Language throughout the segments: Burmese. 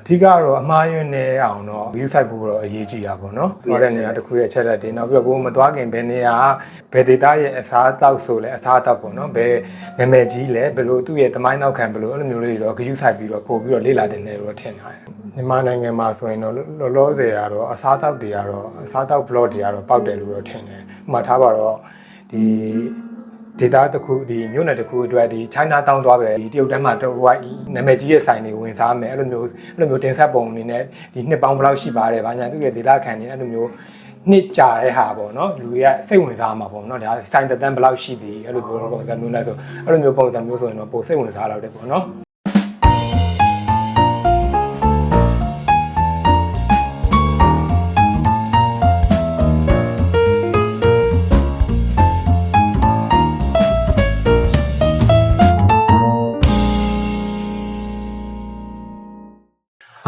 အဓိကတော့အမှားယွင်းနေအောင်တော့ view site ဖို့တော့အရေးကြီးတာပေါ့နော်။သွားတဲ့နေရာတစ်ခုရဲ့အချက်လက်တွေနောက်ပြီးတော့ကိုယ်မသွားခင်ဘယ်နေရာဘယ် data ရဲ့အစားအသောက်ဆိုလဲအစားအသောက်ပေါ့နော်။ဘယ်နာမည်ကြီးလဲဘယ်လိုသူ့ရဲ့သမိုင်းနောက်ခံဘယ်လိုအဲ့လိုမျိုးလေးတွေတော့ view site ပြီးတော့ပို့ပြီးတော့လေ့လာတင်တယ်လို့ထင်တာ။မြန်မာနိုင်ငံမှာဆိုရင်တော့လောလောဆယ်ကတော့အစားအသောက်တွေကတော့အစားအသောက် blog တွေကတော့ပောက်တယ်လို့တော့ထင်တယ်။ဥပမာထားပါတော့ဒီ data တစ်ခုဒီမြို့နယ်တစ်ခုအတွက်ဒီ China Town သွားပဲဒီတရုတ်တန်းမှာတော့ white နာမည်ကြီးရဲ့ဆိုင်တွေဝင်စားမယ်အဲ့လိုမျိုးအဲ့လိုမျိုးတင်ဆက်ပုံအနေနဲ့ဒီနှစ်ပေါင်းဘယ်လောက်ရှိပါတယ်ဗာညာသူ့ရဲ့ data ခံနေအဲ့လိုမျိုးနှစ်ကြာတဲ့ဟာပေါ့နော်လူတွေကစိတ်ဝင်စားမှာပေါ့နော်ဒါဆိုင်တန်းဘယ်လောက်ရှိသည်အဲ့လိုမျိုးပုံစံမျိုးလဲဆိုအဲ့လိုမျိုးပုံစံမျိုးဆိုရင်တော့ပိုစိတ်ဝင်စားတော့တယ်ပေါ့နော်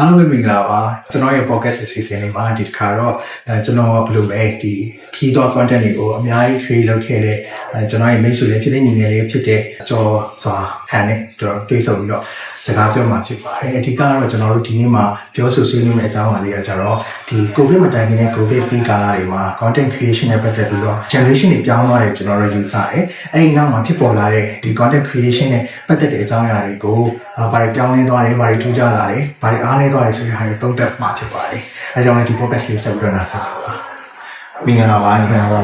အားလုံးပဲမင်္ဂလာပါကျွန်တော်ရဲ့ podcast အစီအစဉ်လေးမှာဒီတစ်ခါတော့အဲကျွန်တော်ဘယ်လိုလဲဒီ key dot content တွေကိုအများကြီး create လုပ်ခဲ့တဲ့အဲကျွန်တော်ရဲ့မိတ်ဆွေလေးဖြစ်တဲ့ညီငယ်လေးဖြစ်တဲ့ကျော်စွာဟန်နဲ့ကျွန်တော်တွေ့ဆုံပြီးတော့စကားပြောမှာဖြစ်ပါတယ်အဓိကကတော့ကျွန်တော်တို့ဒီနေ့မှာပြောဆိုဆွေးနွေးမယ့်အကြောင်းအရာလေးကကြတော့ဒီ covid မတိုင်ခင်နဲ့ covid ပြီးကာလတွေမှာ content creation နဲ့ပတ်သက်ပြီးတော့ generation တွေပြောင်းသွားတယ်ကျွန်တော်တို့ user တယ်အဲ့ဒီနောက်မှာဖြစ်ပေါ်လာတဲ့ဒီ content creation နဲ့ပတ်သက်တဲ့အကြောင်းအရာတွေကိုအာ ဘာတွေပြောင်းလဲသွားတယ်ဘာတွေထူးခြားလာတယ်ဘာတွေအားနည်းသွားတယ်ဆိုတဲ့ဟာတွေသုံးသပ်မှာဖြစ်ပါတယ်အဲကြောင့်လည်းဒီ podcast လေးဆက်ပြီးတော့နားဆင်ပါပါမင်္ဂလာပါညီမပါ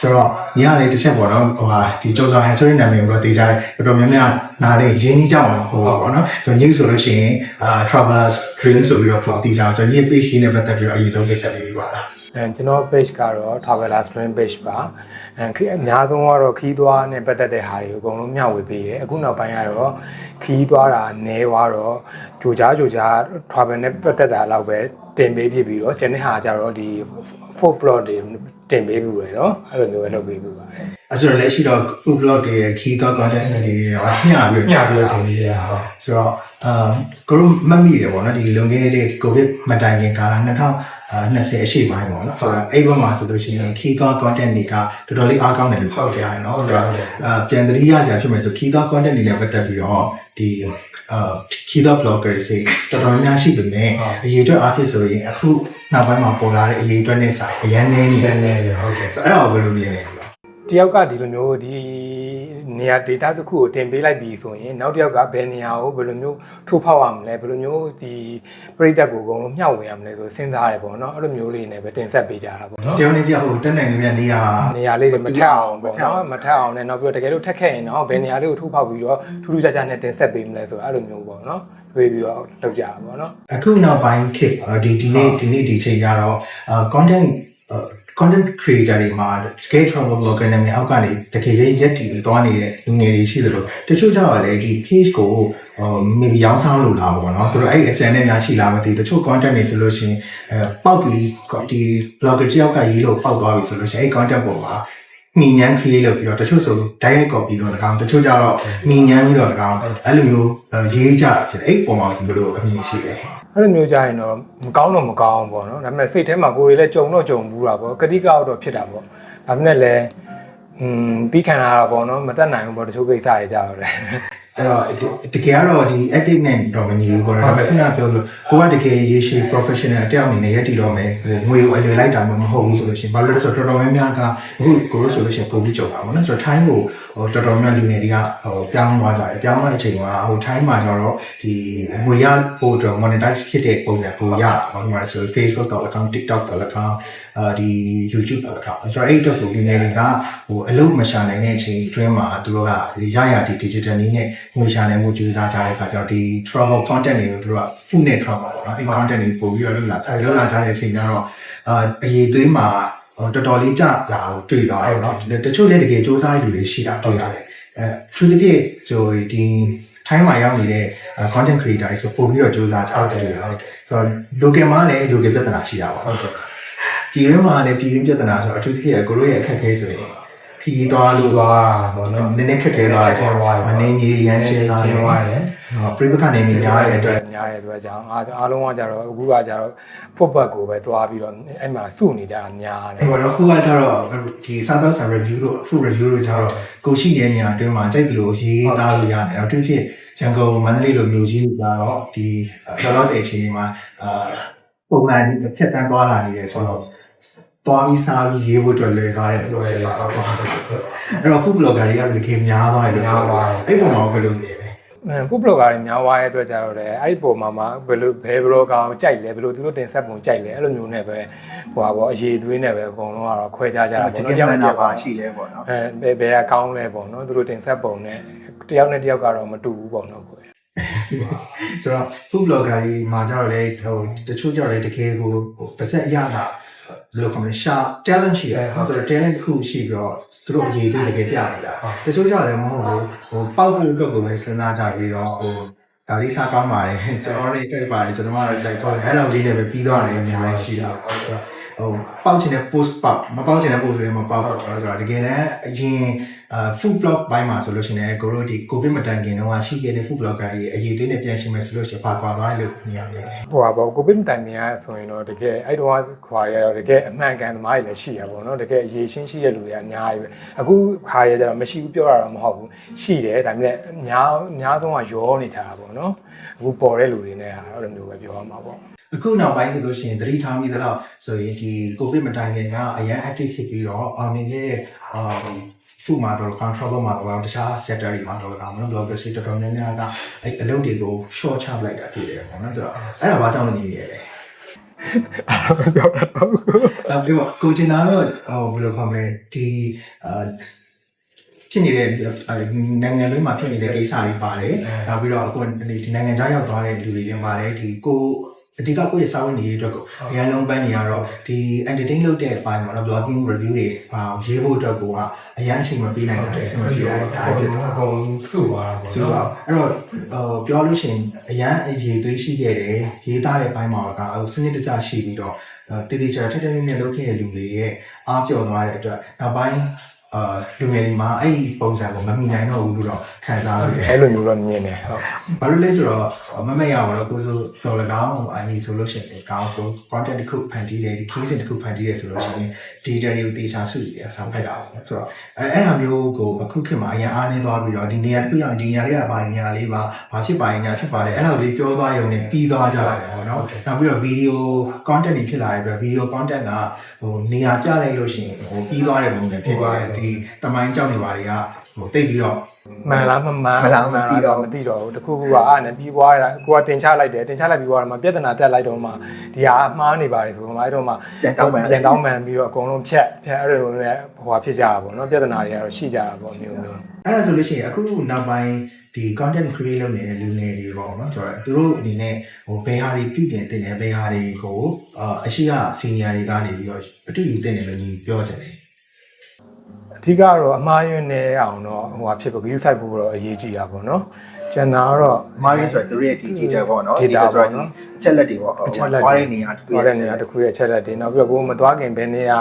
ဆိုတော့ညီကလည်းတစ်ချက်ပေါ့နော်ဟိုဟာဒီကျော်စောဟန်ဆိုတဲ့နာမည်ကိုတော့သိကြတယ်တော်တော်များများနားလေရင်းနှီးကြအောင်ဟိုပေါ့နော်ဆိုတော့ညီဆိုလို့ရှိရင်အာ travelers dream ဆိုပြီးတော့ပုံသိကြအောင်ကျွန်တော်ညီ page လေးနဲ့ပတ်သက်ပြီးတော့အရင်ဆုံးကိစ္စလေးပြပါလားအဲကျွန်တော် page ကတော့ Traveler Stream page ပါအဲခီးအများဆုံးကတော့ခီးသွားနဲ့ပတ်သက်တဲ့ဟာတွေကိုအကုန်လုံးမျှဝေပေးတယ်အခုနောက်ပိုင်းကတော့ခီးသွားတာနဲသွားတော့ကြိုကြားကြိုကြား travel နဲ့ပတ်သက်တာလောက်ပဲတင်ပေးဖြစ်ပြီးတော့ကျန်တဲ့ဟာကျတော့ဒီ full plot တွေတင်ပေးပြီးရယ်နော်အဲ့လိုမျိုးပဲလုပ်ပေးပြီးပါတယ်အဲဆိုတော့လက်ရှိတော့ food blog တွေရဲ့ key dot content တွေရောမျှပြီးမျှပြီးတော့တင်ပေးရဟုတ်ဆိုတော့အာကိုတို့မှတ်မိတယ်ပေါ့နော်ဒီလွန်ခဲ့တဲ့ covid မတိုင်ခင်ကာလ2020အရှိပိုင်းပေါ့နော်ဆိုတော့အဲ့ဘက်မှာဆိုလို့ရှိရင် key dot content တွေကတော်တော်လေးအားကောင်းတယ်လို့ပြောပြရတယ်နော်ဆိုတော့အာပြန်သတိရစရာဖြစ်မယ်ဆို key dot content တွေနဲ့ပတ်သက်ပြီးတော့ဒီအာ key dot bloggers တွေတော်တော်များများရှိပေမဲ့အရေးအတွက်အားဖြင့်ဆိုရင်အခုနောက်ပိုင်းမှာပေါ်လာတဲ့အရေးအတွက်နဲ့ဆိုင်အရင်နည်းနေတယ်နဲဟုတ်ကဲ့ဆိုတော့အဲ့ဒါကိုဘယ်လိုမြင်လဲဒီ တော့တယောက်ကဒီလိုမျိုးဒီနေရာ data တစ်ခုကိုတင်ပေးလိုက်ပြီဆိုရင်နောက်တစ်ယောက်ကဘယ်နေရာကိုဘယ်လိုမျိုးထိုးဖောက်ရမလဲဘယ်လိုမျိုးဒီပရိသတ်ကိုအကုန်လုံးမျှဝေရမလဲဆိုစဉ်းစားရတယ်ပေါ့နော်အဲ့လိုမျိုးလေးနဲ့ပဲတင်ဆက်ပေးကြတာပေါ့နော်တယောက်နဲ့တယောက်ဟိုတက်နိုင်နေမြနေရာနေရာလေးတွေမထက်အောင်ပေါ့နော်မထက်အောင်နဲ့နောက်ပြီးတော့တကယ်လို့ထက်ခဲ့ရင်တော့ဘယ်နေရာလေးကိုထိုးဖောက်ပြီးတော့ထူးထူးခြားခြားနဲ့တင်ဆက်ပေးမလဲဆိုတော့အဲ့လိုမျိုးပေါ့နော်တွေးပြီးတော့လုပ်ကြတာပေါ့နော်အခုနောက်ပိုင်းခေတ်ပေါ့နော်ဒီဒီနေ့ဒီနေ့ဒီချိန်ကျတော့အာ content အာ content creator တွေမှာတကယ် travel blogger နဲ့မြောက်ကနေတကယ်ရရက်တီပြီးသွားနေတဲ့လူငယ်တွေရှိသလိုတချို့ကျတော့လည်းဒီ page ကိုဟို maybe ရောင်းစားလို့လာပေါ့နော်သူတို့အဲ့ဒီအကြံနဲ့များရှိလားမသိဘူးတချို့ content တွေဆိုလို့ရှိရင်အဲပေါက်ပြီးဒီ blogger တယောက်ကရေးလို့ပေါက်သွားပြီဆိုလို့ရှိရင်အဲ့ content ပေါ်မှာမိညမ်း create လုပ်ပြီးတော့တချို့ဆို direct copy တော့တကောင်တချို့ကျတော့မိညမ်းပြီးတော့တကောင်အဲ့လိုမျိုးရေးကြတာဖြစ်တယ်အဲ့ပုံမှာဒီလိုအမြင်ရှိတယ် အဲ့လိုမျိုးကြရင်တော့မကောင်းတော့မကောင်းဘူးပေါ့နော်ဒါပေမဲ့စိတ်ထဲမှာကိုယ်တွေလည်းကြုံတော့ကြုံဘူးတာပေါ့ကတိကောက်တော့ဖြစ်တာပေါ့ဒါပေမဲ့လည်းอืมပြီးခံရတာပေါ့နော်မတက်နိုင်ဘူးပေါ့တချို့ကိစ္စတွေကြတော့တယ်အဲ့တော့တကယ်ကတော့ဒီ ethic နဲ့တော့မညီဘူးပေါ့နော်ဒါပေမဲ့ခုနပြောလို့ကိုကတကယ်ရေရှည် professional တယောက်အနေနဲ့ရည်တည်တော့မယ်ငွေကိုအလွယ်လိုက်တာမျိုးမဟုတ်ဘူးဆိုလို့ရှိရင်ဘာလို့လဲဆိုတော့တော်တော်များများကအခုကိုတို့ဆိုလို့ရှိရင်ပုံပြီးကြုံတာပေါ့နော်ဆိုတော့ time ကိုဟိုတော်တော်များလူငယ်တွေကဟိုပြောင်းသွားကြတယ်ပြောင်းသွားတဲ့အချိန်မှာဟို time မှာကျတော့ဒီငွေရဟိုတော့ monetize ဖြစ်တဲ့ပုံစံကိုရတာပေါ့ဒီမှာဆို Facebook တော့ account TikTok တော့ account အာဒီ YouTube တော့ account ဆိုတော့အဲ့တော့ကိုလူငယ်တွေကဟိုအလုပ်မရှာနိုင်တဲ့အချိန်အတွင်းမှာသူတို့ကရရဒီ digital နည်းနဲ့ငွေရှာနိုင်မှုကြိုးစားကြတဲ့အခါကျတော့ဒီ travel content တွေကိုသူတို့က full နဲ့ travel ပေါ့နော်အဲ့ content တွေပို့ပြီးတော့လုပ်လာကြတယ်လုပ်လာကြတဲ့အချိန်ကျတော့အာအရေးသွေးမှာဟို တော်တော်လေးကြလာကိုတွေ့သွားတယ်နော်တချို့လည်းတကယ်စူးစမ်းရတဲ့လူတွေရှိတာတွေ့ရတယ်အဲသူတစ်ပြည့်ဆိုဒီ time မှာရောက်နေတဲ့ content creator တွေဆိုပို့ပြီးတော့စူးစမ်းကြတယ်တွေ့ရတယ်ဆိုတော့ local မှာလည်း local ပြဿနာရှိတာပါဟုတ်ကဲ့ပြည်ရင်းမှာလည်းပြည်ရင်းပြဿနာဆိုတော့အထူးသဖြင့်ကိုတို့ရဲ့အခက်အခဲဆိုရင်ခီးသွားလို့သွားပေါ့နော်နည်းနည်းခက်ခဲသွားတယ်မနေကြီးရမ်းချင်းလာတယ်သွားတယ်ပြိပခနေမိများတဲ့အတွက် များတဲ့အတွက်ကြောင့်အားအားလုံးကကြတော့အခုကကြတော့ football ကိုပဲသွားပြီးတော့အဲ့မှာစုနေကြတာများတယ်အဲ့တော့ဖူကကျတော့ဒီစားသောက်ဆိုင် review တို့ food review တို့ကျတော့ကိုရှိတဲ့နေရာအတွင်းမှာကြိုက်တယ်လို့ရေးသားလို့ရတယ်အဲ့တော့သူဖြစ်ရန်ကုန်မန္တလေးလိုမျိုးကြီးကတော့ဒီလောလောဆယ်အချိန်ဒီမှာအာပုံမှန်ဖြတ်တန်းသွားလာနေတယ်ဆိုတော့သွားပြီးစားပြီးရေးဖို့အတွက်လွယ်သွားတယ်ပြောရတာပေါ့အဲ့တော့ food blogger တွေကလည်းခေများသွားတယ်လို့ပြောတာအဲ့ပုံတော့ဘယ်လိုနေလဲ အဲဖူဘလော့ဂါတွေများသွားတဲ့အတွက်ကြတော့လေအဲ့ဒီပုံမှာမှဘယ်လိုဘယ်ဘလော့ဂါကိုကြိုက်လဲဘယ်လိုသူတို့တင်ဆက်ပုံကြိုက်လဲအဲ့လိုမျိုးနဲ့ပဲဟိုပါပေါ့အရေးသွေးနဲ့ပဲအကုန်လုံးကတော့ခွဲခြားကြတာတပေါ့ကယ်နော်မှန်တာပါရှိရှိလဲပေါ့နော်အဲဘယ်ဘယ်ကကောင်းလဲပေါ့နော်သူတို့တင်ဆက်ပုံနဲ့တယောက်နဲ့တယောက်ကတော့မတူဘူးပေါ့နော်ကိုယ် ဆိုတော့ food blogger တွေမှာကြတော့လေဟိုတချို့ကြတော့လေတကယ်ကိုဟိုပါဆက်အရတာဘယ်လိုခေါ်မလဲရှာ talent ရှိတယ်ဆိုတော့ talent တစ်ခုရှိပြီးတော့သူတို့အရေးတွေတကယ်ပြနေတာတချို့ကြတော့လည်းမဟုတ်ဘူးဟိုပောက်ဖို့အတွက်ကိုပဲစဉ်းစားကြပြီးတော့ဟိုဒါလေးစားကောင်းပါတယ်ကျွန်တော်လည်းကြိုက်ပါတယ်ကျွန်တော်ကတော့ကြိုက်ပါတယ်အဲ့လိုလေးနဲ့ပဲပြီးသွားတယ်အများကြီးရှိတာဟုတ်ကဲ့ ဟိုပေါက်ချင်တဲ့ post ပေါက်မပေါက်ချင်တဲ့ post တွေမပေါက်တော့ဆိုတော့တကယ်လည်းအရင်အာ food blog ဘိုင်းမှာဆိုလို့ရှိရင်ကိုရိုဒီ covid မတိုင်ခင်တော့ရှိခဲ့တဲ့ food blogger တွေအရေးသွေးနဲ့ပြန်ရှင်းမယ်ဆိုလို့ရှိရင်ပါကွာသွားတယ်လို့မြင်ရတယ် ဟိုပါပေါ့ကိုဗစ်တိုင်မြန်ဆိုရင်တော့တကယ်အဲ့တော့ခွာရတော့တကယ်အမှန်ကန်သမားတွေလည်းရှိရပါတော့เนาะတကယ်အရေးရှင်းရှိတဲ့လူတွေကအများကြီးပဲအခုခါရကြတော့မရှိဘူးပြောရတာမဟုတ်ဘူးရှိတယ်ဒါပေမဲ့အများအများဆုံးကရောနေထားတာပေါ့เนาะအခုပေါ်တဲ့လူတွေနဲ့ဟာအဲ့လိုမျိုးပဲပြောရမှာပေါ့ အခုနောက်ပိုင်းဆိုလို့ရှိရင်သတိထားမိသလောက်ဆိုရင်ဒီ covid မတိုင်ခင်ကအရင် active ဖြစ်ပြီးတော့အောင်မြင်ခဲ့တဲ့အာဒီ food မှာတော့ control မှာတော့တခြား sector တွေမှာတော့ကောင်မလို့ blogger တွေတော်တော်များများကအဲ့အလုပ်တွေကို short ချပလိုက်တာတွေ့တယ်ပေါ့နော်ဆိုတော့အဲ့ဒါဘာကြောင့်လဲညီမလဲပြောတာတော့နောက်ပြီးတော့ကိုကျင်နာတော့ဟိုဘယ်လိုခေါ်မလဲဒီအာဖြစ်နေတဲ့နိုင်ငံလုံးမှာဖြစ်နေတဲ့ကိစ္စတွေပါတယ်နောက်ပြီးတော့အခုဒီနိုင်ငံခြားရောက်သွားတဲ့လူတွေတွေမှာလည်းဒီကို အဓိကကိုယ့်ရဲ့စာဝင်နေရေးအတွက်ကိုအရင်လုံးပန်းနေရတော့ဒီ entertain လုပ်တဲ့အပိုင်းပေါ့နော် blogging review တွေပါရေးဖို့အတွက်ကိုကအရင်အချိန်မပေးနိုင်တာလေအဆင်မပြေတာဒါဖြစ်သွားအကုန်စုသွားတာပေါ့ဆိုတော့အဲ့တော့ဟိုပြောလို့ရှိရင်အရန်အရေးသွေးရှိခဲ့တယ်ရေးသားတဲ့ဘိုင်းမှာကဟိုစနစ်တကျရှိပြီးတော့တည်တည်ချာထက်ထက်မြက်မြက်လုပ်ခဲ့တဲ့လူတွေရဲ့အားပြော့သွားတဲ့အတွက်နောက်ပိုင်း အာလူငယ်တွေမှာအဲ့ဒီပုံစံကိုမမိနိုင်တော့ဘူးလို့တော့ခံစားရတယ်အဲ့လိုမျိုးတော့မြင်တယ်ဟုတ်ဘာလို့လဲဆိုတော့မမရအောင်တော့ကိုဆိုတော်လကောင်းအညီဆိုလို့ရှိရင်ကောင်းကို content တစ်ခုဖန်တီးတယ်ဒီ case တစ်ခုဖန်တီးတယ်ဆိုလို့ရှိရင် data တွေကိုတေချာစုပြီးအဆောင်ဖက်တာပေါ့ဆိုတော့အဲအဲ့ဒါမျိုးကိုအခုခေတ်မှာအရင်အားနေသွားပြီးတော့ဒီနေရာတစ်ခုရောက်ဒီနေရာလေးကပါနေရာလေးပါဘာဖြစ်ပါညာဖြစ်ပါတယ်အဲ့လိုလေးပြောသွားရုံနဲ့ပြီးသွားကြတယ်ပေါ့နော်နောက်ပြီးတော့ video content တွေဖြစ်လာတဲ့အတွက် video content ကဟိုနေရာပြလိုက်လို့ရှိရင်ဟိုပြီးသွားတဲ့ပုံစံဖြစ်သွားတယ်ဒီတမိုင်းကြောက်နေပါတွေကဟိုတိတ်ပြီးတော့ မှန်လားမမှန်မှန်လားမသိတော့ မသိတော့ဘူးတခုခုကအားနဲ့ပြီးသွားတာကိုကတင်ချလိုက်တယ်တင်ချလိုက်ပြီးသွားတာမှပြဿနာတက်လိုက်တော့မှဒီဟာမှားနေပါတယ်ဆိုတော့မှအဲ့တော့မှပြန်တောင်းပန်ပြန်တောင်းပန်ပြီးတော့အကုန်လုံးဖြတ်ဖြတ်အဲ့လိုမျိုးနဲ့ဟိုဟာဖြစ်ကြတာပေါ့နော်ပြဿနာတွေကတော့ရှိကြတာပေါ့မျိုးမျိုး အဲ့ဒါဆိုလို့ရှိရင်အခုနောက်ပိုင်းဒီ content create လုပ်နေတဲ့လူငယ်တွေပေါ့နော်ဆိုတော့သူတို့အနေနဲ့ဟိုဘယ်ဟာတွေပြုပြင်တင်တယ်ဘယ်ဟာတွေကိုအာအရှိက senior တွေကနေပြီးတော့အတူယူတင်တယ်လို့ညီပြောချင်တယ်အ ဓိကတော့အမှားယွင်းနေအောင်တော့ဟိုဟာဖြစ်ဖို့ view site ဖို့တော့အရေးကြီးတာပေါ့နော်ကျန်တာကတော့မာရီဆိုတော့သူတို့ရဲ့ဒီ data ပေါ့နော် data ဆိုပေါ့တော့နော်အချက်လက်တွေပေါ့ဟိုအချက်လက်သွားတဲ့နေရာတစ်ခုသွားတဲ့နေရာတစ်ခုရဲ့အချက်လက်တွေနောက်ပြီးတော့ကိုယ်မသွားခင်ဘယ်နေရာ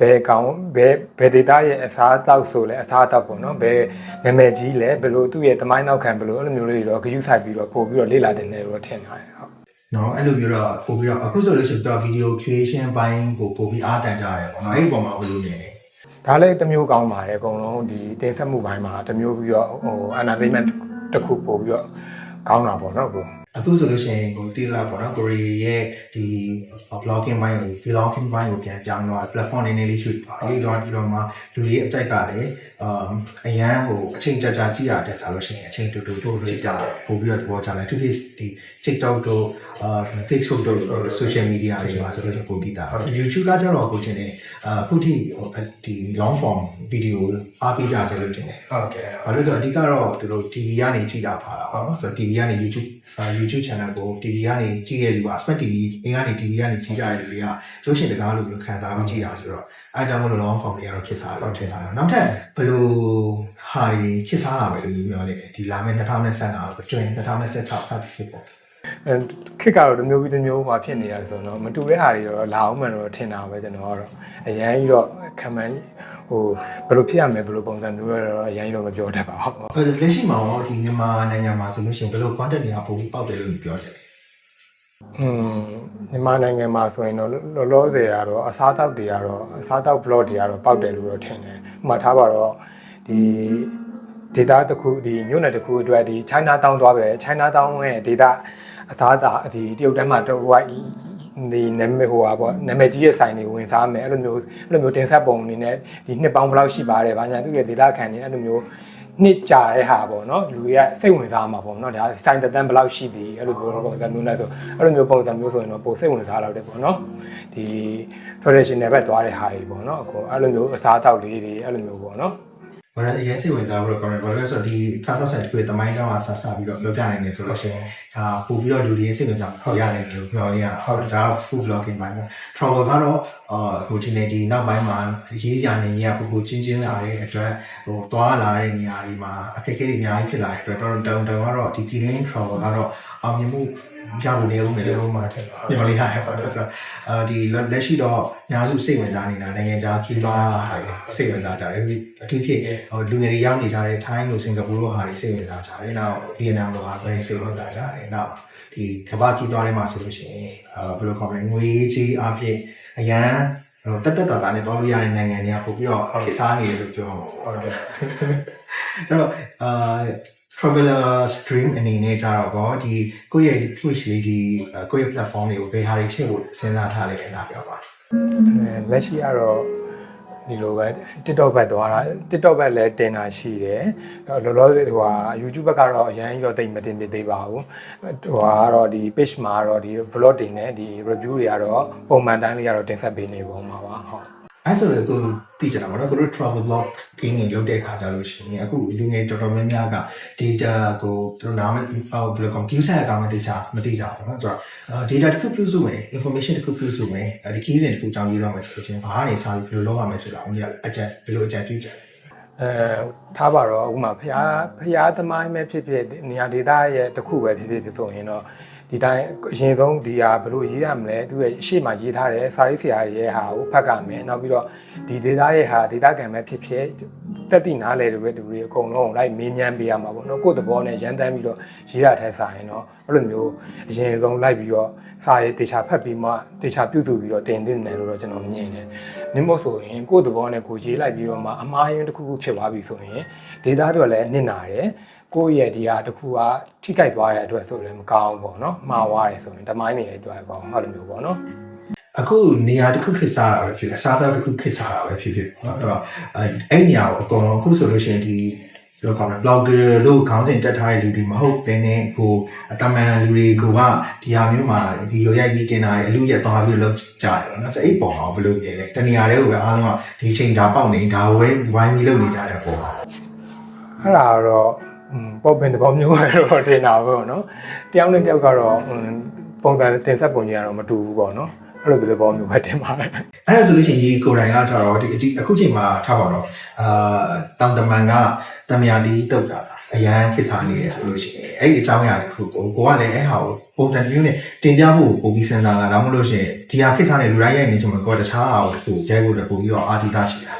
ဘယ်ကောင်ဘယ်ဘယ် data ရဲ့အစားအသောက်ဆိုလဲအစားအသောက်ပေါ့နော်ဘယ်နာမည်ကြီးလဲဘယ်လိုသူ့ရဲ့သမိုင်းနောက်ခံဘယ်လိုအဲ့လိုမျိုးလေးတွေတော့ view site ပြီးတော့ပို့ပြီးတော့လေ့လာတင်တယ်လို့ထင်တာဟုတ်နော်အဲ့လိုမျိုးတော့ပို့ပြီးတော့အခုဆိုလို့ရှိရင်တော့ video creation ဘိုင်းကိုပို့ပြီးအားတန်ကြရတယ်ပေါ့နော်အဲ့ဒီပုံမှာဘယ်လိုနေလဲ ဒါလည်းတစ်မျိုးကောင်းပါတယ်အကုန်လုံးဒီတင်ဆက်မှုပိုင်းမှာတစ်မျိုးပြီးတော့ဟို entertainment တစ်ခုပို့ပြီးတော့ကောင်းတာပေါ့နော်ကိုအခုဆိုလို့ရှိရင်ကိုတီလာပေါ့နော်ကိုရီရဲ့ဒီ blogging ဘိုင်းကို vlogging ဘိုင်းကိုပြန်ပြောင်းတော့ platform နည်းနည်းလေးရွှေ့သွားတယ်။ဒီတော့ဒီတော့မှလူတွေအကြိုက်ကလည်းအာအရန်ဟိုအချိန်ကြာကြာကြည့်ရတဲ့ဆိုလို့ရှိရင်အချိန်တူတူတူကြည့်ကြပို့ပြီးတော့သဘောကျတယ်။သူဖြစ်ဒီ TikTok တို့အာ Facebook တို့ social media တွေမှာဆိုလို့ရှိရင်ပို့ပြီးတာ YouTube ကကျတော့ကိုတင်နေအာအခုထိဟိုဒီ long form video အားပေးကြစေလို့တင်တယ်ဟုတ်ကဲ့ဘာလို့လဲဆိုတော့အဓိကတော့သူတို့ TV ကနေကြည့်တာပါတာပေါ့နော်ဆိုတော့ TV ကနေ YouTube အာ YouTube channel ကို TV ကနေကြည့်ရတဲ့လူက Smart TV အင်းကနေ TV ကနေကြည့်ကြတဲ့လူတွေကရုပ်ရှင်တကားလိုမျိုးခံစားပြီးကြည့်တာဆိုတော့အဲအကြောင်းမလို့ long form တွေကတော့ခက်စားတော့ထင်တာတော့နောက်ထပ်ဘယ်လို ဟာတွေခက်စားလာမယ်လို့ညီပြောနေတယ်ဒီလာမယ့်2025ကိုကျွင်2026စသဖြင့်ပေါ့အဲခစ်ကတော့တစ်မျိုးပြီးတစ်မျိုးဟိုဖြစ်နေတာဆိုတော့မတူတဲ့ဟာတွေတော့လာအောင်မှန်တော့ထင်တာပဲကျွန်တော်ကတော့အရန်ကြီးတော့ခံမှန်းဟိုဘယ်လိုဖြစ်ရမလဲဘယ်လိုပုံစံမျိုးလဲတော့အရန်ကြီးတော့မပြောတတ်ပါဘူးအဲလက်ရှိမှာတော့ဒီမြန်မာနိုင်ငံမှာဆိုလို့ရှိရင်ဘယ်လို content တွေကပုံပြီးပေါက်တယ်လို့ညီပြောကြတယ်อืมမြန်မာနိုင်ငံမှာဆိုရင်တော့လောလောဆယ်ကတော့အစားအသောက်တွေကတော့အစားအသောက် blog တွေကတော့ပောက်တယ်လို့တော့ထင်တယ်။ဥပမာထားပါတော့ ဒီ data တစ်ခုဒီမြို့နယ်တစ်ခုအတွက်ဒီ China Town သွားပဲ China Town ရဲ့ data အစားအသာဒီတရုတ်တန်းမှာတော့ white ဒီနာမည်ဟိုပါပေါ့နာမည်ကြီးရဲ့ဆိုင်တွေဝင်စားမယ်အဲ့လိုမျိုးအဲ့လိုမျိုးတင်ဆက်ပုံအနေနဲ့ဒီနှစ်ပေါင်းဘယ်လောက်ရှိပါတယ်ဘာညာသူ့ရဲ့ data ခံနေအဲ့လိုမျိုးနှစ်ကြာတဲ့ဟာပေါ့နော်လူတွေကစိတ်ဝင်စားမှာပေါ့နော်ဒါဆိုင်တန်းဘယ်လောက်ရှိသည်အဲ့လိုမျိုးပုံစံမျိုးနဲ့ဆိုအဲ့လိုမျိုးပုံစံမျိုးဆိုရင်တော့ပိုစိတ်ဝင်စားတော့တယ်ပေါ့နော်ဒီ traditional ဘက်သွားတဲ့ဟာတွေပေါ့နော်အခုအဲ့လိုမျိုးအစားအသောက်လေးတွေအဲ့လိုမျိုးပေါ့နော် ဘာလဲအရင်စိတ်ဝင်စားပြီးတော့ကောင်းတယ်ဘာလဲဆိုတော့ဒီစားတော့ဆိုင်တစ်ခုရဲ့တမိုင်းကြောင်းကဆဆပြီးတော့ပြောပြနေတယ်ဆိုလို့ရှိရင်ဒါပို့ပြီးတော့လူတွေစိတ်ဝင်စားဟုတ်ရတယ်လို့ပြောရတာဟုတ်ဒါ food blogging ပိုင်းပေါ့ travel ကတော့အာဟိုဒီနေ့ဒီနောက်ပိုင်းမှာရေးစရာနေရပူပူချင်းချင်းလာတဲ့အတွက်ဟိုသွားလာတဲ့နေရာတွေမှာအခက်အခဲတွေအများကြီးဖြစ်လာတဲ့အတွက်တော်တော်တောင်တောင်ကတော့ဒီပြည်တွင်း travel ကတော့အောင်မြင်မှု ရဖို့နေဦးမယ်လို့မှာထက်ပါပြောလို့ရတယ်ပေါ့နော်ဆိုတော့အာဒီလက်ရှိတော့အများစုစိတ်ဝင်စားနေတာနိုင်ငံခြားခီးပါဟာတွေစိတ်ဝင်စားကြတယ်ဒီအထူးဖြစ်ဟိုလူငယ်တွေရောက်နေကြတဲ့ထိုင်းလိုစင်ကာပူလိုဟာတွေစိတ်ဝင်စားကြတယ်နောက်ဗီယက်နမ်လိုဟာတွေစိတ်ဝင်စားကြတယ်နောက်ဒီကမ္ဘာခီးသွားထဲမှာဆိုလို့ရှိရင်အာဘယ်လိုခေါ်မလဲငွေကြီးအဖြစ်အရန်ဟိုတက်တက်တာတာနဲ့သွားလို့ရတဲ့နိုင်ငံတွေကပို့ပြီးတော့ခေတ်စားနေတယ်လို့ပြောမှာပေါ့ဟုတ်တယ်အဲ့တော့အာ traveler stream အနေနဲ့ကြတော့ဗောဒီကိုယ့်ရဲ့ဒီ push လေးဒီအာကိုယ့်ရဲ့ platform တွေကိုဘယ်ဟာတွေချိန်ဖို့စဉ်းစားထားလဲလာပြောပါအဲလက်ရှိကတော့ဒီလိုပဲ TikTok ဘက်သွားတာ TikTok ဘက်လည်းတင်တာရှိတယ်အဲ့တော့လောလောဆယ်ဟိုဟာ YouTube ဘက်ကတော့အရင်တော့တိတ်မတင်ပြသေးပါဘူးဟိုဟာကတော့ဒီ page မှာကတော့ဒီ vlog တင်နဲ့ဒီ review တွေကတော့ပုံမှန်တိုင်းလေးကတော့တင်ဆက်ပေးနေပုံပါပါဟုတ် အဲ့ဆိုတော့ကိုသိကြတာပေါ့နော်ကိုတို့ travel blog game တွေလုပ်တဲ့အခါကြလို့ရှိရင်အခုလူငယ်တော်တော်များများက data ကိုသူတို့နားမသိဘူးဘယ်လိုကောင် user account မသိကြမသိကြဘူးနော်ဆိုတော့ data တစ်ခုပြုစုမယ် information တစ်ခုပြုစုမယ်ဒီ key စဉ်တစ်ခုအကြောင်းရေးတော့မယ်ဆိုလို့ချင်းဘာကနေစပြီးဘယ်လိုလုပ်ရမလဲဆိုတာအမြဲအကြံဘယ်လိုအကြံပြုကြလဲအဲထားပါတော့ဥမာဖျားဖျားသမိုင်းပဲဖြစ်ဖြစ်နေရာဒေသရဲ့တစ်ခုပဲဖြစ်ဖြစ်ဆိုရင်တော့ ဒီတိုင်းအရင်ဆုံးဒီဟာဘယ်လိုရေးရမလဲသူရဲ့ရှေ့မှာရေးထားတဲ့စာရေးဆရာရဲ့ဟာကိုဖတ်ကမယ်နောက်ပြီးတော့ဒီဒေသရဲ့ဟာဒေသခံပဲဖြစ်ဖြစ်တက်တည်နားလေတွေတူတွေအကုန်လုံးလိုက်မေးမြန်းပေးရမှာပေါ့နော်ကိုယ့်သဘောနဲ့ရန်တမ်းပြီးတော့ရေးရတဲ့စာရင်တော့အဲ့လိုမျိုးအရင်ဆုံးလိုက်ပြီးတော့စာရေးတေချာဖတ်ပြီးမှတေချာပြုစုပြီးတော့တင်သင့်တယ်လို့တော့ကျွန်တော်မြင်တယ်နင်းမို့ဆိုရင်ကိုယ့်သဘောနဲ့ကိုရေးလိုက်ပြီးတော့မှအမှားယွင်းတစ်ခုခုဖြစ်သွားပြီဆိုရင်ဒေတာတွေလည်းနစ်နာတယ် ကိုယ့်ရဲ့ဒီဟာတစ်ခုကထိခိုက်သွားတဲ့အတွက်ဆိုလည်းမကောင်းဘူးပေါ့နော်မှားသွားတယ်ဆိုရင်တမိုင်းနေတဲ့အတွက်ကောင်းဟုတ်လိုမျိုးပေါ့နော် အခုနေရာတစ်ခုခေတ်စားတာပဲဖြစ်ဖြစ်အစားအသောက်တစ်ခုခေတ်စားတာပဲဖြစ်ဖြစ်เนาะအဲ့တော့အဲ့အဲ့နေရာကိုအကုန်လုံးအခုဆိုလို့ရှိရင်ဒီဘယ်လိုခေါ်မလဲ blogger လို့ခေါင်းစဉ်တက်ထားတဲ့လူတွေမဟုတ်ဘဲနဲ့ကိုအတမန်လူတွေကဒီဟာမျိုးမှာဒီလိုရိုက်ပြီးတင်တာတွေအလူရက်သွားပြီးလုပ်ကြတယ်ပေါ့နော်ဆိုတော့အဲ့ပုံအောင်ဘယ်လိုမြင်လဲတနေရာတွေကိုပဲအားလုံးကဒီချိန်ဒါပေါက်နေဒါဝဲဝိုင်းပြီးလုပ်နေကြတဲ့ပုံပါ အဲ့ဒါကတော့อืม ပေါ်ပင်တဘောမျိုးပဲတော့တင်တာပဲပေါ့နော်တယောက်နဲ့တယောက်ကတော့อืมပုံစံတင်ဆက်ပုံကြီးကတော့မတူဘူးပေါ့နော်အဲ့လိုမျိုးဘောမျိုးပဲတင်ပါတယ်အဲ့ဒါဆိုလို့ရှိရင်ဒီကိုယ်တိုင်ကကျတော့ဒီဒီအခုချိန်မှာထားပါတော့အာတောင်တမန်ကတမယာတီတုတ်တာအရန်ခစ်စားနေတယ်ဆိုလို့ရှိရင်အဲ့ဒီအကြောင်းအရာတစ်ခုကိုကိုကလည်းအဲ့ဟာကိုပုံစံမျိုးနဲ့တင်ပြဖို့ပို့ပြီးစဉ်းစားလာဒါမှမဟုတ်လို့ရှိရင်ဒီဟာခစ်စားနေလူတိုင်းရဲ့နေချင်မှာကိုကတခြားဟာကိုတစ်ခုရိုက်ဖို့လည်းပို့ပြီးတော့အာတိတရှိတာ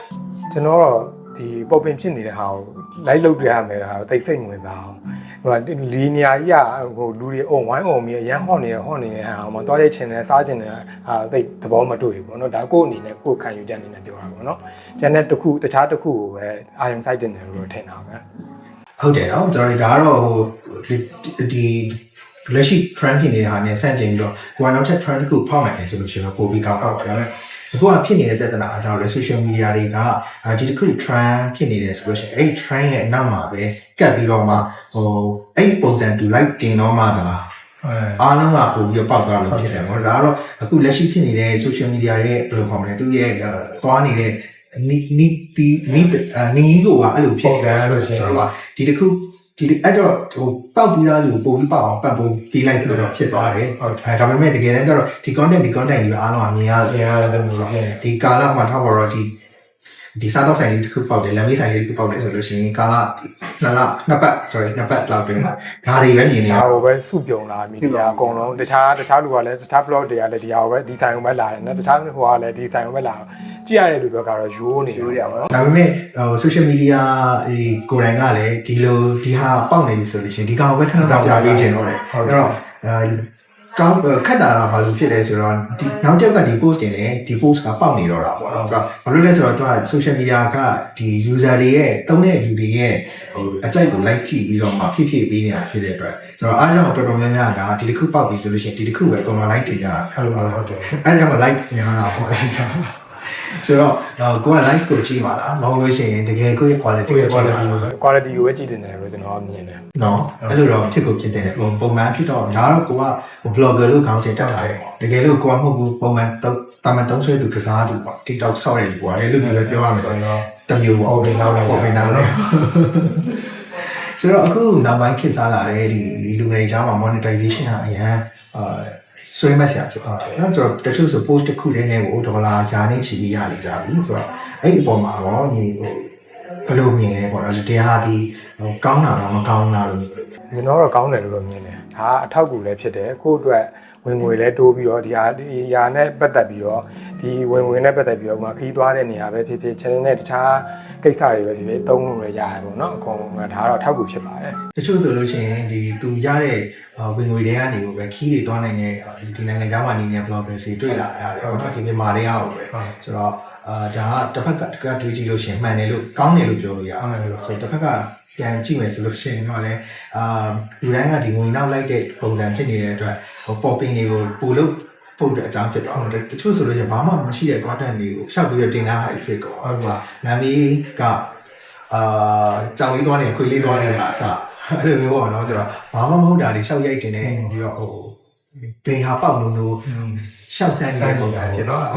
ကျွန်တော်တော့ ဒီပေါ်ပင်ဖြစ်နေတဲ့ဟာကိုလိုက်လုပ်ပြရမယ်ဟာကိုတိတ်စိတ်ဝင်စားအောင်ဟိုကလီနီယာကြီးကဟိုလူတွေအုံဝိုင်းအုံပြီးအရန်ဟော့နေရဟော့နေတဲ့ဟာမှာတွားရိုက်ချင်တယ်စားချင်တယ်ဟာတိတ်သဘောမတွေ့ဘူးပေါ့နော်ဒါကိုယ့်အနေနဲ့ကိုယ်ခံယူချက်အနေနဲ့ပြောတာပေါ့နော်ကျန်တဲ့တစ်ခုတခြားတစ်ခုကိုပဲအာယုံစိုက်တင်တယ်လို့ထင်တာပဲဟုတ်တယ်နော်ကျွန်တော်ဒါကတော့ဟိုဒီလက်ရှိ trend ဖြစ်နေတဲ့ဟာနဲ့ဆန့်ကျင်ပြီးတော့ကိုကနောက်ထပ် trend တစ်ခုဖောက်နိုင်တယ်ဆိုလို့ရှိရင်ပို့ပြီးကောင်းတော့ပါဒါပေမဲ့ အခုကဖြစ်နေတဲ့ပြဿနာအကြောင်းလဲ social media တွေကဒီတစ်ခု trend ဖြစ်နေတယ်ဆိုလို့ရှိရင်အဲ့ trend ရဲ့အနောက်မှာပဲကတ်ပြီးတော့မှဟိုအဲ့ပုံစံတူ like တင်တော့မှသာအဲအားလုံးကပို့ပြီးပေါက်သွားလို့ဖြစ်တယ်ပေါ့ဒါကတော့အခုလက်ရှိဖြစ်နေတဲ့ social media ရဲ့ဘယ်လိုခေါ်မလဲသူရဲ့သွားနေတဲ့နီနီဒီနီနီကိုကအဲ့လိုဖြစ်ပုံစံအဲ့လိုရှိရင်ကျွန်တော်ကဒီတစ်ခု ဒီအဲ့တော့ဟိုပေါက်ပြီးသားလူပို့ပြီးပေါက်အောင်ပတ်ဖို့ပြီးလိုက်လို့တော့ဖြစ်သွားတယ်ဟုတ်တယ်အဲဒါပေမဲ့တကယ်တမ်းကျတော့ဒီ content ဒီ content ကြီးပဲအားလုံးကမြင်ရတယ်ပြန်ရတယ်မျိုးဖြစ်ဒီကာလမှာထောက်ပါတော့ဒီ ဒီစားတော့ဆိုင်လေးတစ်ခုပေါက်တယ်လမ်းမေးဆိုင်လေးတစ်ခုပေါက်တယ်ဆိုလို့ရှိရင်ကာလနှစ်လနှစ်ပတ် sorry နှစ်ပတ်လောက်ပြင်ဒါတွေပဲမြင်နေရဒါတော့ကိုပဲစုပြုံလာမီဒီယာအကုန်လုံးတခြားတခြားလူကလည်းတခြား blog တွေကလည်းဒီဟာကိုပဲဒီဆိုင်ကိုပဲလာတယ်နော်တခြားဟိုကလည်းဒီဆိုင်ကိုပဲလာတော့ကြည့်ရတဲ့လူတွေကတော့ရိုးနေရိုးရပါတော့ဒါပေမဲ့ဟို social media ဒီကိုယ်တိုင်ကလည်းဒီလိုဒီဟာပေါက်နေပြီဆိုလို့ရှိရင်ဒီကောင်ကိုပဲခဏခဏပြပေးခြင်းတော့တယ်အဲ့တော့အဲ ကောင်းခက်တာကဘာလို့ဖြစ်လဲဆိုတော့ဒီနောက်တစ်ခါဒီ post တင်တယ်ဒီ post ကပေါက်နေတော့တာပေါ့နော်ဆိုတော့ဘာလို့လဲဆိုတော့သူက social media ကဒီ user တွေရဲ့တုံးတဲ့လူတွေရဲ့ဟိုအကြိုက်ကို like ကြည့်ပြီးတော့မှဖြစ်ဖြစ်ပေးနေတာဖြစ်တဲ့အတွက်ဆိုတော့အားကြောင့်တော်တော်များများကဒီတစ်ခုပေါက်ပြီဆိုလို့ရှိရင်ဒီတစ်ခုပဲအကုန်လုံး like တင်ကြတာအဲ့လိုဟုတ်တယ်အဲ့ဒါကြောင့် like ညာတာပေါ့ ဆိုတော့ကိုက like ကိုကြည့်ပါလားမဟုတ်လို့ရှိရင်တကယ်ကိုယ့်ရဲ့ quality ကိုယ့်ကိုရဲ့ကြည့်ပါလား quality ကိုပဲကြည့်တင်တယ်လို့ကျွန်တော်မြင်တယ်နော်အဲ့လိုတော့ဖြစ်ကိုဖြစ်တယ်ပုံပုံမှန်ဖြစ်တော့ဒါတော့ကိုကဟို blogger လို့ခေါင်းစဉ်တက်တာပဲတကယ်လို့ကိုကမဟုတ်ဘူးပုံမှန်တော့တာမန်တုံးဆွဲသူကစားသူပေါ့ TikTok ဆောက်ရည်ပေါ့အဲ့လိုမျိုးပဲပြောရမယ်ဆိုကျွန်တော့တော်တမျိုးပေါ့ဟုတ်ပြီနောက်လိုက်ဟုတ်ပြီနောက်လိုက်ဆိုတော့အခုနောက်ပိုင်းခေတ်စားလာတဲ့ဒီလူငယ်ကြားမှာ monetization ဟာအရင်အာ ဆွေးမဆရာဖြစ်သွားတယ်။နော်ဆိုတော့တချို့ဆို post တစ်ခုတည်းနဲ့ကိုဒေါ်လာယာနဲ့ချီပြီးရနေကြပြီဆိုတော့အဲ့ဒီအပေါ်မှာတော့ညီဟိုဘယ်လိုမြင်လဲပေါ့နော်တရားဒီဟိုကောင်းတာတော့မကောင်းတာလို့မြင်လို့ကျွန်တော်တော့ကောင်းတယ်လို့တော့မြင်တယ်ဒါအထောက်အကူလည်းဖြစ်တယ်ကိုယ့်အတွက် ဝင်ငွေလည်းတိုးပြီးတော့ဒီဟာဒီဟာနဲ့ပတ်သက်ပြီးတော့ဒီဝင်ငွေနဲ့ပတ်သက်ပြီးတော့ဥပမာခီးသွားတဲ့နေရာပဲဖြစ်ဖြစ် channel နဲ့တခြားကိစ္စတွေပဲဖြစ်ဖြစ်သုံးလို့လည်းရတယ်ပေါ့နော်အကုန်လုံးကဒါကတော့အထောက်အကူဖြစ်ပါတယ်တချို့ဆိုလို့ရှိရင်ဒီသူရတဲ့အာဝင်ငွေတွေကနေကိုပဲခီးတွေတွားနိုင်တဲ့ဒီဒီနိုင်ငံခြားမှာနေတဲ့ blogger တွေတွေ့လာရတယ်ပေါ့နော်ဒီမြန်မာတွေကဟုတ်ပဲဆိုတော့အာဒါကတစ်ဖက်ကတစ်ခါတွေးကြည့်လို့ရှိရင်မှန်တယ်လို့ကောင်းတယ်လို့ပြောလို့ရတယ်ဆိုတော့တစ်ဖက်က ပြန်ကြည့်မယ်ဆိုလို့ရှိရင်တော့လည်းအာလူတိုင်းကဒီငွေနောက်လိုက်တဲ့ပုံစံဖြစ်နေတဲ့အတွက်ဟို popping တွေကိုပို့လို့ပို့တဲ့အကြောင်းဖြစ်သွားတယ်တချို့ဆိုလို့ရှိရင်ဘာမှမရှိတဲ့ content တွေကိုရှောက်ပြီးတော့တင်ထားတာဖြစ်ကုန်ဟုတ်ပါနာမည်ကအာကြောင်လေးသွားနေခွေလေးသွားနေတာအစအဲ့လိုမျိုးပေါ့နော်ဆိုတော့ဘာမှမဟုတ်တာလေးရှောက်ရိုက်တင်နေပြီးတော့ဟိုပင်ဟာပေါက်လို့လို့ရှောက်ဆန်းနေတဲ့ပုံစံဖြစ်တော့တာ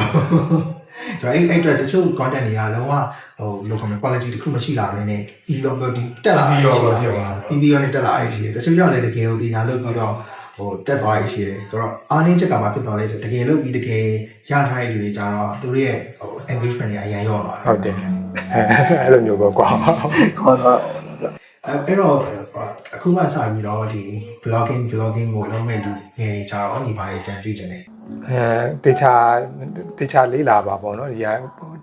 ဆိုတော့အဲ့အဲ့အတွက်တချို့ content တွေကလုံးဝဟိုလိုခေါ်မယ် quality တစ်ခုမရှိလာဘဲနဲ့ပြီးတော့ဒီတက်လာပြီးတော့ပြီးပြီးတော့တက်လာရရှိတယ်တချို့ကြောင့်လည်းတကယ်ကိုဒီညာလုပ်ပြီးတော့ဟိုတက်သွားရရှိတယ်ဆိုတော့အားနည်းချက်ကမှဖြစ်သွားလဲဆိုတကယ်လို့ပြီးတကယ်ရထားတဲ့လူတွေကြတော့သူတို့ရဲ့ဟို engagement တွေအရင်ရောသွားတယ်ဟုတ်တယ်အဲအဲ့လိုမျိုးပဲကွာခေါ်တော့အဲ့အဲ့တော့အခုမှစပြီးတော့ဒီ blogging vlogging ကိုလုပ်မဲ့လူငယ်တွေကြတော့ဒီပါတယ်ကြံပြည့်နေတယ် အဲတေချာတေချာလေးလာပါပေါ့နော်ဒီက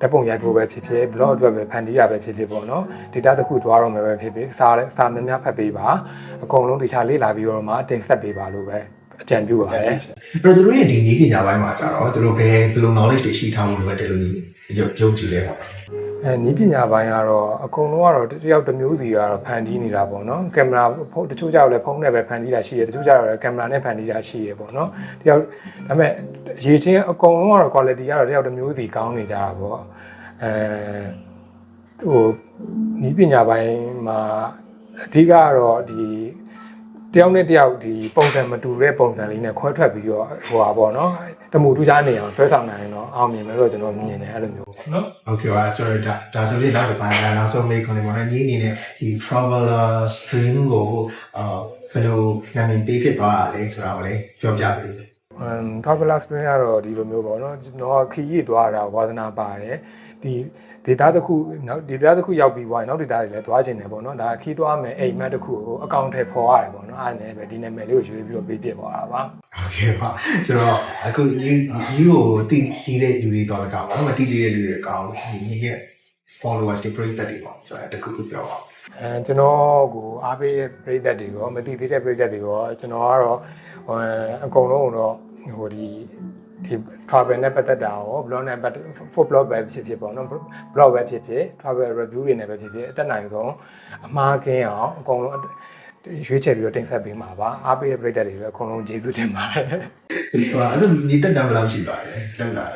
ဓာတ်ပုံရိုက်ဖို့ပဲဖြစ်ဖြစ် blog အတွက်ပဲဖန်တီးရပဲဖြစ်ဖြစ်ပေါ့နော် data တစ်ခုတွားတော့မယ်ပဲဖြစ်ဖြစ်စာလည်းစာများများဖတ်ပေးပါအကုန်လုံးတေချာလေးလာပြီးတော့မှတင်ဆက်ပေးပါလို့ပဲအကြံပြုပါတယ်အဲ့တော့သူတို့ရဲ့ဒီနည်းပညာပိုင်းမှာကြတော့သူတို့ဘယ်ဘယ်လို knowledge တွေရှိထားမှုလိုပဲတယ်လို့ယုံယုံကြည်လဲပေါ့ အဲနီးပညာပိုင်းကတော့အကုန်လုံးကတော့တယောက်တစ်မျိုးစီကတော့ဖန်တီးနေတာပေါ့နော်ကင်မရာဖုန်းတချို့ကြောက်လည်းဖုန်းနဲ့ပဲဖန်တီးတာရှိတယ်တချို့ကြောက်လည်းကင်မရာနဲ့ဖန်တီးတာရှိတယ်ပေါ့နော်တယောက်ဒါပေမဲ့အရေးချင်းအကုန်လုံးကတော့ quality ကတော့တယောက်တစ်မျိုးစီကောင်းနေကြတာပေါ့အဲဟိုနီးပညာပိုင်းမှာအဓိကကတော့ဒီတယောက်နဲ့တယောက်ဒီပုံစံမတူတဲ့ပုံစံလေးနဲ့ခွဲထွက်ပြီးတော့ဟိုပါပေါ့နော် တမှုထူးခြားနေအောင်ဆွဲဆောင်နိုင်ရင်တော့အောင်မြင်မယ်လို့ကျွန်တော်မြင်တယ်အဲ့လိုမျိုးပေါ့နော် Okay ပါ sorry ဒါဒါဆိုရင်နောက်တစ်ပိုင်းကနောက်ဆုံးမေးခွန်းလေးပေါ့နော်ညီအနေနဲ့ဒီ traveler stream ကိုအာဘယ်လိုနာမည်ပေးဖြစ်သွားတာလဲဆိုတာကိုလည်းပြောပြပေးအမ် traveler spring ကတော့ဒီလိုမျိုးပေါ့နော်ကျွန်တော်ခီးရသွားတာဝါသနာပါတယ်ဒီ data တစ်ခုနောက် data တစ်ခုရောက်ပြီးသွားရင်နောက် data တွေလည်းသွားခြင်းတယ်ပေါ့နော်ဒါခီးသွားမယ်အိမ်မက်တစ်ခုကိုအကောင့်ထဲပေါ်ရတယ်ပေါ့နော်အဲ့ဒါနဲ့ပဲဒီနာမည်လေးကိုရွေးပြီးတော့ပေးပြသွားတာပါ Okay ပါဆိုတော့အခုညီညီကိုတီးတီးတဲ့လူတွေတော့ကောင်းပါမတီးသေးတဲ့လူတွေကောင်းညီညီရဲ့ followers တွေပရိသတ်တွေပေါ့ဆိုတော့တခုခုပြောပါ အဲကျွန်တော်ကိုအားပေးတဲ့ပရိသတ်တွေရောမသိသေးတဲ့ပရိသတ်တွေရောကျွန်တော်ကတော့ဟိုအကုန်လုံးတော့ဟိုဒီဒီ travel နဲ့ပတ်သက်တာရော blog နဲ့ပတ်သက် food blog ပဲဖြစ်ဖြစ်ပေါ့နော် blog ပဲဖြစ်ဖြစ် travel review တွေနဲ့ပဲဖြစ်ဖြစ်အသက်နိုင်ဆုံးအမှားကင်းအောင်အကုန်လုံးရွေးချယ်ပြီးတော့တင်ဆက်ပေးမှာပါအားပေးတဲ့ပရိသတ်တွေပဲအကုန်လုံးကျေးဇူးတင်ပါတယ်ဟိုအဲ့ဒါညီတက်တယ်ဘယ်လောက်ရှိပါလဲလောက်လာ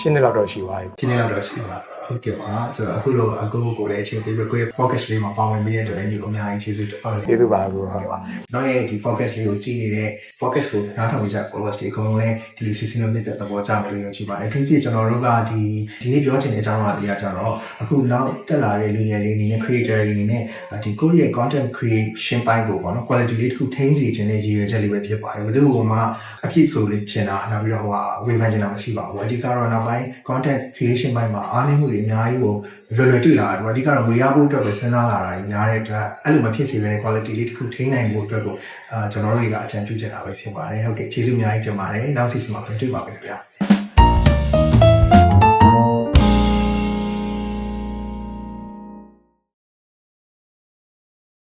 ရှင်းနေတော့တော့ရှိသွားပြီဒီနေ့တော့ရှိပါဟုတ်ကဲ့ပါဆိုတော့အခုလိုအခုကိုလည်းအချင်းပေးပြီးကိုယ့်ရဲ့ podcast လေးမှာပါဝင်ပြီးတဲ့အတွက်လည်းညီအများကြီးကျေးဇူးတင်ပါတယ်ကျေးဇူးပါဘူးဟုတ်ပါနောက်ရဲ့ဒီ podcast လေးကိုကြည့်နေတဲ့ podcast ကိုနားထောင်ကြ followers တွေအကုန်လုံးလည်းဒီ season လို့နေတဲ့သဘောကျမယ်လို့ယုံကြည်ပါတယ်အထူးဖြင့်ကျွန်တော်တို့ကဒီဒီနေ့ပြောချင်တဲ့အကြောင်းအရာလေးကကျတော့အခုနောက်တက်လာတဲ့လူငယ်တွေအနေနဲ့ creator တွေအနေနဲ့ဒီကိုယ့်ရဲ့ content creation ပိုင်းကိုပေါ့နော် quality လေးတစ်ခုထိန်းစီခြင်းနဲ့ရည်ရွယ်ချက်လေးပဲဖြစ်ပါတယ်ဘယ်သူမှအပြည့်ဆိုလို့ချင်တာနောက်ပြီးတော့ဟိုဟာဝေဖန်ချင်တာမရှိပါဘူးအဓိကတော့နောက်ပိုင်း content creation ပိုင်းမှာအားနည်းမှုတွေအများကြီးကိုလွယ်လွယ်တွေ့လာတယ်အဓိကတော့ဝေရဖို့အတွက်ပဲစဉ်းစားလာတာတွေများတဲ့အတွက်အဲ့လိုမဖြစ်စေဘဲနဲ့ quality လေးတစ်ခုထိန်းနိုင်ဖို့အတွက်ကိုအာကျွန်တော်တို့တွေကအကြံပြုချင်တာပဲဖြစ်ပါတယ်ဟုတ်ကဲ့ကျေးဇူးအများကြီးတင်ပါတယ်နောက် season မှာပြန်တွေ့ပါမယ်ခင်ဗျာ